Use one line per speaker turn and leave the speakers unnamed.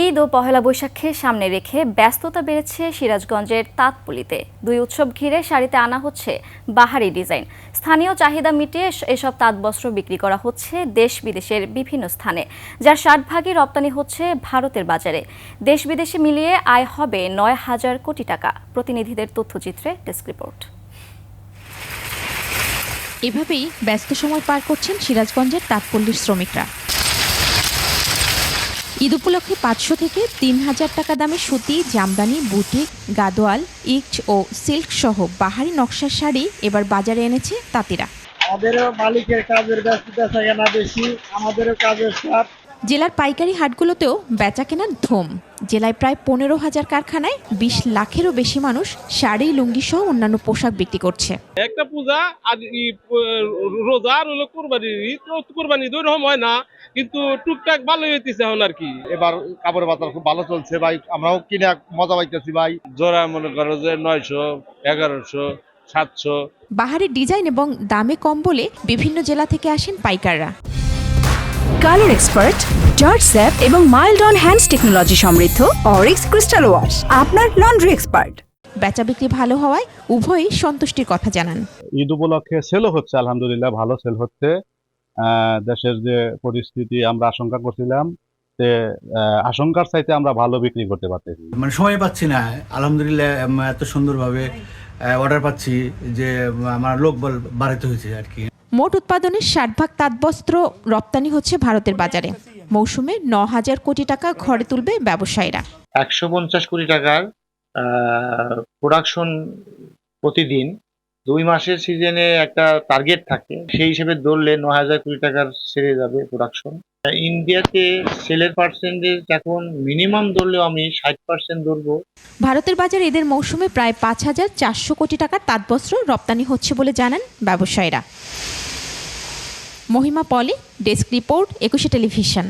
ঈদ ও পহেলা বৈশাখকে সামনে রেখে ব্যস্ততা বেড়েছে সিরাজগঞ্জের তাঁতপুলিতে। দুই উৎসব ঘিরে শাড়িতে আনা হচ্ছে বাহারি ডিজাইন। স্থানীয় চাহিদা মিটিয়ে এসব তাঁত বস্ত্র বিক্রি করা হচ্ছে দেশ বিদেশের বিভিন্ন স্থানে, যার ষাট ভাগই রপ্তানি হচ্ছে ভারতের বাজারে। দেশ বিদেশে মিলিয়ে আয় হবে নয় হাজার কোটি টাকা। প্রতিনিধিদের তথ্যচিত্রে ডেস্ক রিপোর্ট।
এভাবেই ব্যস্ত সময় পার করছেন সিরাজগঞ্জের তাঁতপল্লীর শ্রমিকরা। ঈদ উপলক্ষে পাঁচশো থেকে তিন হাজার টাকা দামে সুতি জামদানি বুটিক গাদোয়াল ইট ও সিল্ক সহ বাহারি নকশার শাড়ি এবার বাজারে এনেছে তাঁতিরা।
আমাদেরও মালিকের কাজের ব্যস্ততা থাকে না বেশি আমাদেরও কাজের চাপ।
জেলার পাইকারি হাটগুলোতেও বেচা কেনার ধুম। জেলায় প্রায় পনেরো হাজার কারখানায় বিশ লাখেরও বেশি মানুষ শাড়ি লুঙ্গি সহ অন্যান্য পোশাক বিক্রি করছে।
একটা পূজা আর রোজা আর হলো কোরবানি তো কোরবানি দুই রকম হয় না কিন্তু টুকটাক ভালো হইতেছে এখন আর কি।
এবার কাপড়ের বাজার খুব ভালো চলছে ভাই আমরাও কিনে মজা পাইতেছি ভাই।
জোড়া মনে করো যে নয়শো এগারোশো সাতশো।
বাহারি ডিজাইন এবং দামে কম বলে বিভিন্ন জেলা থেকে আসেন পাইকাররা।
কালার এক্সপার্ট জর্জ স্যাপ এবং মাইল্ড অন হ্যান্ডস টেকনোলজি সমৃদ্ধ অরিক্স ক্রিস্টাল ওয়াশ আপনার লন্ড্রি এক্সপার্ট।
বেচা বিক্রি ভালো হওয়ায় উভয়ই সন্তুষ্টির কথা জানান।
ঈদ উপলক্ষে সেলও হচ্ছে আলহামদুলিল্লাহ ভালো সেল হচ্ছে। দেশের যে পরিস্থিতি আমরা আশঙ্কা করছিলাম যে আশঙ্কার চাইতে আমরা ভালো বিক্রি করতে পারতেছি।
মানে সময় পাচ্ছি না আলহামদুলিল্লাহ এত সুন্দরভাবে অর্ডার পাচ্ছি যে আমার লোক বল বাড়াতে হয়েছে আর কি।
মোট উৎপাদনের ষাট ভাগ তাঁতবস্ত্র রপ্তানি হচ্ছে ভারতের বাজারে। মৌসুমে ন হাজার কোটি টাকা ঘরে তুলবে ব্যবসায়ীরা।
একশো পঞ্চাশ কোটি টাকার প্রোডাকশন প্রতিদিন দুই মাসের সিজনে একটা টার্গেট থাকে। সেই হিসেবে ধরলে ন হাজার কোটি টাকার সেরে যাবে প্রোডাকশন ইন্ডিয়াতে সেলের পার্সেন্টেজ এখন মিনিমাম ধরলেও আমি ষাট পার্সেন্ট ধরবো।
ভারতের বাজারে এদের মৌসুমে প্রায় পাঁচ হাজার চারশো কোটি টাকার তাঁতবস্ত্র রপ্তানি হচ্ছে বলে জানান ব্যবসায়ীরা। Mahima Poli desk report Ekushey television.